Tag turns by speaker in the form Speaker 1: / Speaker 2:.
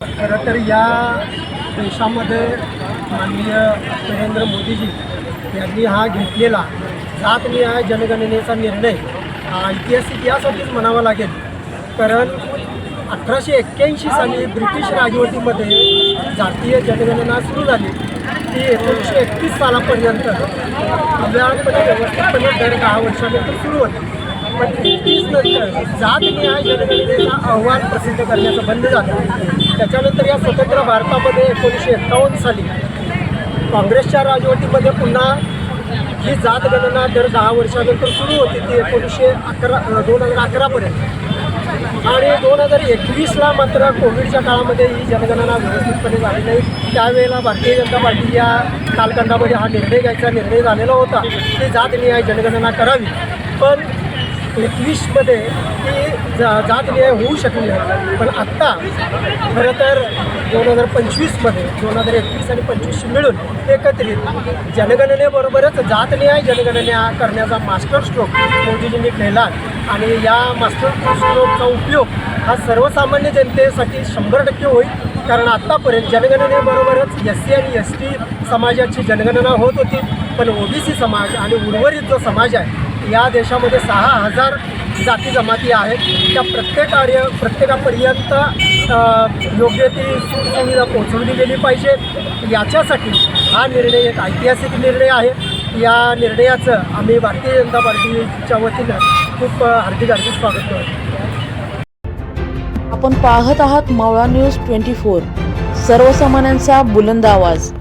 Speaker 1: खरं तर या देशामध्ये माननीय नरेंद्र मोदीजी यांनी हा घेतलेला जात निहाय जनगणनेचा निर्णय हा ऐतिहासिक यासाठीच म्हणावा लागेल. कारण अठराशे एक्क्याऐंशी साली ब्रिटिश राजवटीमध्ये जातीय जनगणना सुरू झाली. ती एकोणीसशे एकतीस सालापर्यंत अव्याहतपणे व्यवस्थितपणे दर दहा वर्षानंतर सुरू होते. पण एकतीस नंतर जात निहाय जनगणनेचा अहवाल प्रसिद्ध करण्याचं बंद झालं. त्याच्यानंतर या स्वतंत्र भारतामध्ये एकोणीसशे एक्कावन्न साली काँग्रेसच्या राजवटीमध्ये पुन्हा ही जात गणना दर दहा वर्षानंतर सुरू होती ती एकोणीसशे अकरा दोन हजार अकरापर्यंत आणि दोन हजार एकवीसला मात्र कोविडच्या काळामध्ये ही जनगणना व्यवस्थितपणे झाली नाही. त्यावेळेला भारतीय जनता पार्टी या कालखंडामध्ये हा निर्णय घ्यायचा निर्णय झालेला होता. की जात निहाय जनगणना करावी. पण एकवीसमध्ये ती जा जात न्याय होऊ शकली नाही. पण आत्ता खरं तर दोन हजार पंचवीसमध्ये दोन हजार एकवीस आणि पंचवीस मिळून एकत्रित जनगणनेबरोबरच जात जातनिहाय जनगणना करण्याचा मास्टर स्ट्रोक मोदीजींनी केला आणि या मास्टर स्ट्रोकचा उपयोग हा सर्वसामान्य जनतेसाठी शंभर टक्के होईल. कारण आत्तापर्यंत जनगणनेबरोबरच एस सी आणि एस टी समाजाची जनगणना होत होती. पण ओबीसी समाज आणि उर्वरित जो समाज आहे या देशामध्ये सहा हजार जाती जमाती आहेत. त्या प्रत्येक कार्य प्रत्येकापर्यंत योग्य ती सुखसुविधा पोहोचवली गेली पाहिजे. याच्यासाठी हा निर्णय एक ऐतिहासिक निर्णय आहे. या निर्णयाचं आम्ही भारतीय जनता पार्टीच्या वतीनं खूप हार्दिक हार्दिक स्वागत करतो.
Speaker 2: आपण पाहत आहात मावळा न्यूज ट्वेंटी फोर. सर्वसामान्यांचा बुलंद आवाज.